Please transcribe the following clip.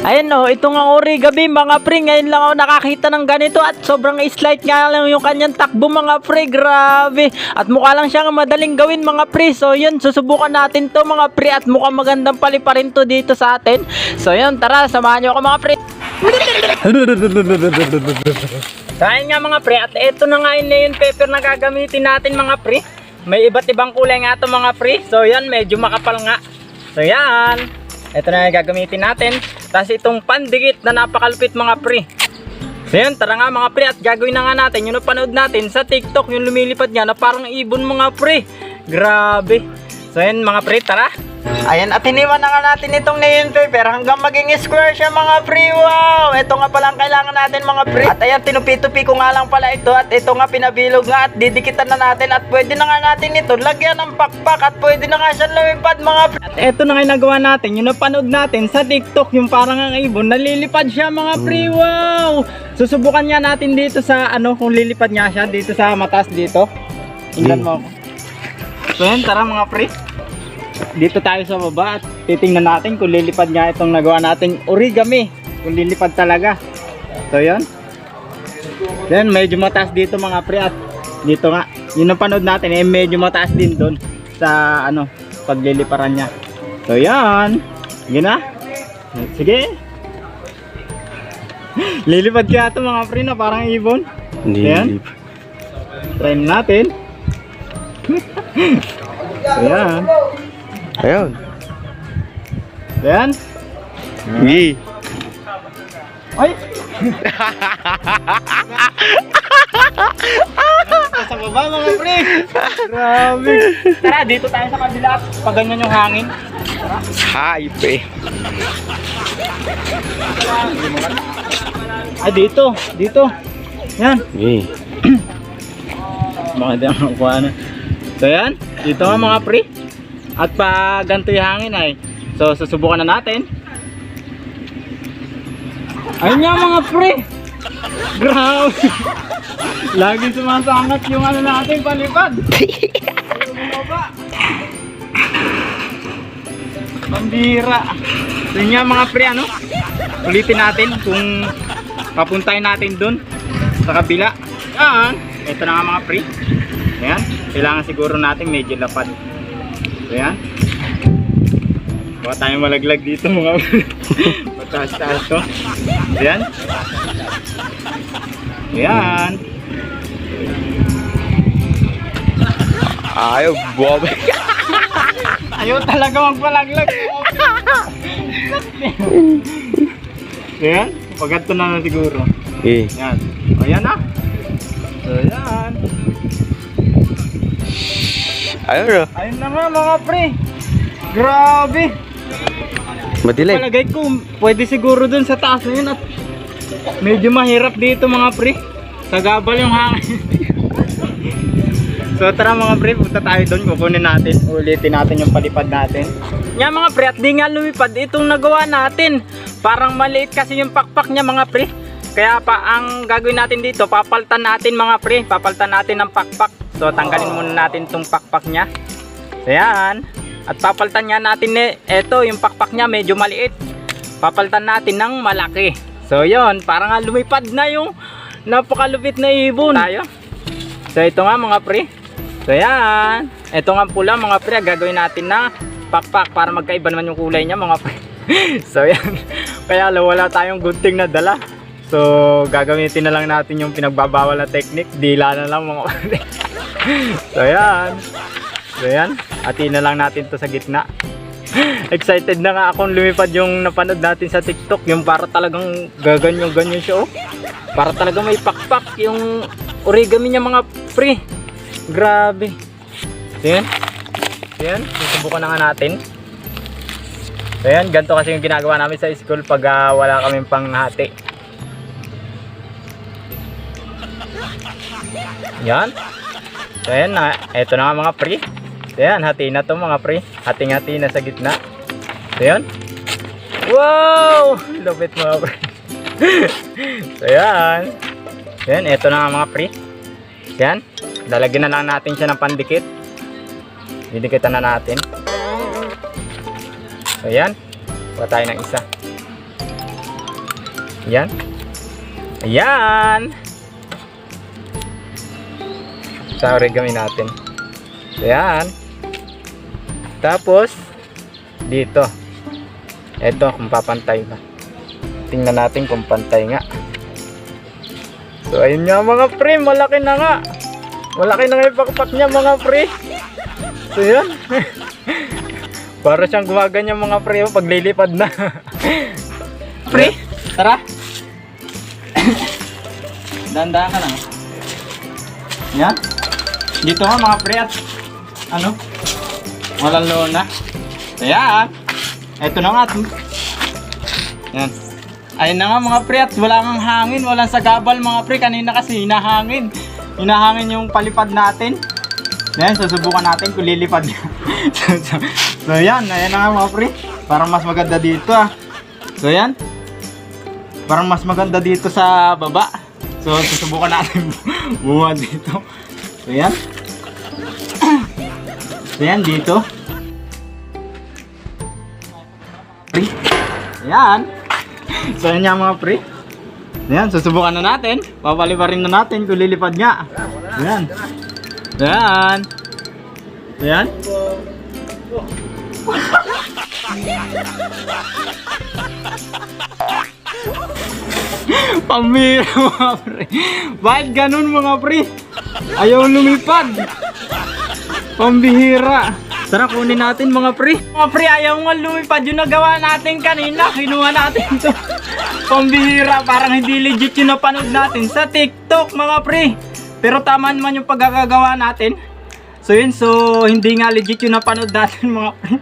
Ayan o, ito nga origami mga pre. Ngayon lang ako nakakita ng ganito at sobrang slight nga lang yung kanyang takbo mga pre. Grabe. At mukha lang siyang madaling gawin mga pre. So yun, susubukan natin to mga pre. At mukhang magandang paliparin to dito sa atin. So yun, tara, samahan nyo ako mga pre. So ayun nga mga pre, at ito na nga yung neon paper na gagamitin natin mga pre. May iba't ibang kulay nga to mga pre. So yan, medyo makapal nga. So yan, ito na yung gagamitin natin. Tapos itong pandikit na napakalupit mga pre. So yan, tara nga mga pre at gagawin na nga natin yung napanood natin sa TikTok yung lumilipad niya na parang ibon mga pre. Grabe. So yan mga pre, tara. Ayan, at hiniwan na nga natin itong neon paper hanggang maging square siya mga pre. Wow! Ito nga pala ang kailangan natin mga pre. At ayan, tinupi-tupi ko nga lang pala ito at ito nga pinabilog nga at didikitan na natin at pwede na nga natin ito lagyan ng pakpak at pwede na nga siya lumipad mga pre. At ito na nga yung nagawa natin, yung napanood natin sa TikTok, yung parang ang ibon, nalilipad siya mga pre. Wow! Susubukan nga natin dito sa ano, kung lilipad nga siya dito sa matas dito. Tingnan mo ako. So yan, tara mga pre dito tayo sa baba at titingnan natin kung lilipad nga itong nagawa nating origami. Kung lilipad talaga. So yun. Then medyo mataas dito mga pre at dito nga. Yun ang panood natin eh medyo mataas din doon sa ano pagliliparan niya. So yan sige na. Sige. Lilipad kaya ito mga pre na parang ibon. Hindi. Ayan. try natin. So yan Ayun. Yan. Hindi. Ay! sa baba mga pre. Grabe. Tara, dito tayo sa kabila. Pag ganyan yung hangin. Hype eh. Ay, dito. Dito. Yan. Hindi. Baka di ako makuha na. So yan. Dito nga mga pre. At pag ganito yung hangin ay. So, susubukan na natin. Ayun nga mga pre. Grabe. Lagi sumasangat yung ano natin palipad. Pambira. So yun nga mga pre ano. Ulitin natin kung papuntahin natin dun sa kabila. Yan. Ito na nga mga pre. Ayan. Kailangan siguro natin medyo lapad. So yan. Baka tayo malaglag dito mga Mataas-taas to. Ayan. Ayan. Ayaw, buwab. Ayaw talaga magpalaglag. Ayan. Paganto na na siguro. Eh. Ayan. O yan na. So yan. Ayun bro. Ayun na nga mga pre. Grabe. Madilim. Palagay ko, pwede siguro dun sa taas na yun at medyo mahirap dito mga pre. Sagabal yung hangin. so tara mga pre, punta tayo doon, kukunin natin, ulitin natin yung palipad natin. Nga mga pre, at di nga lumipad itong nagawa natin. Parang maliit kasi yung pakpak niya mga pre. Kaya pa ang gagawin natin dito, papaltan natin mga pre, papaltan natin ng pakpak. So tanggalin muna natin tong pakpak niya. So yan. At papalitan nga natin eh, eto yung pakpak niya medyo maliit. Papalitan natin ng malaki. So yon, para nga lumipad na yung napakalupit na ibon. Tayo. So ito nga mga pre. So yan. Ito nga pula mga pre, gagawin natin na pakpak para magkaiba naman yung kulay niya mga pre. so yan. Kaya wala tayong gunting na dala. So gagamitin na lang natin yung pinagbabawal na technique. Dila na lang mga so yan. So yan, atin na lang natin to sa gitna. Excited na nga akong lumipad yung napanood natin sa TikTok, yung para talagang gaganyo-ganyo siya oh. Para talagang may pakpak yung origami niya mga pre. Grabe. So yan. So yan, susubukan na nga natin. So yan, ganito kasi yung ginagawa namin sa school pag ah, wala kaming panghati. Yan. So yan na, eto na mga pre. So yan, hati na to mga pre. Hating-hati na sa gitna. So yan. Wow! Lupit mga pre. so yan. So yan, eto na mga pre. So yan. Lalagyan na lang natin siya ng pandikit. Didikitan na natin. So yan. Kuha tayo ng isa. Yan. Ayan. Sa origami natin. Ayan. Tapos, dito. Ito, kung papantay ba. Tingnan natin kung pantay nga. So, ayun nga mga pre, malaki na nga. Malaki na nga yung pakpak niya mga pre. So, yan. Para siyang gumaganyan mga pre, oh, paglilipad na. pre, tara. Dandaan ka lang. Yan. Dito nga mga pre at ano? Walang lona. Ayan. Ito na nga. Yan. Ayun na nga mga pre at wala kang hangin, walang sagabal mga pre. Kanina kasi hinahangin. Hinahangin yung palipad natin. Yan, susubukan natin kung lilipad so yan, ayan na nga mga pre. Parang mas maganda dito ah. So yan. Parang mas maganda dito sa baba. So susubukan natin buwan dito. So yan. Yan dito. Pre. Ayan. So yan nga mga pre. Ayan, susubukan na natin. Papaliparin na natin kung lilipad nga. Ayan. Ayan. Ayan. Pamira mga pre. Bakit ganun mga pre? Ayaw lumipad. Pambihira. Tara kunin natin mga pre. Mga pre ayaw nga lumipad yung nagawa natin kanina. Kinuha natin to. Pambihira. Parang hindi legit yung napanood natin sa TikTok mga pre. Pero tama naman yung pagkakagawa natin. So yun, so hindi nga legit yung napanood natin mga pre.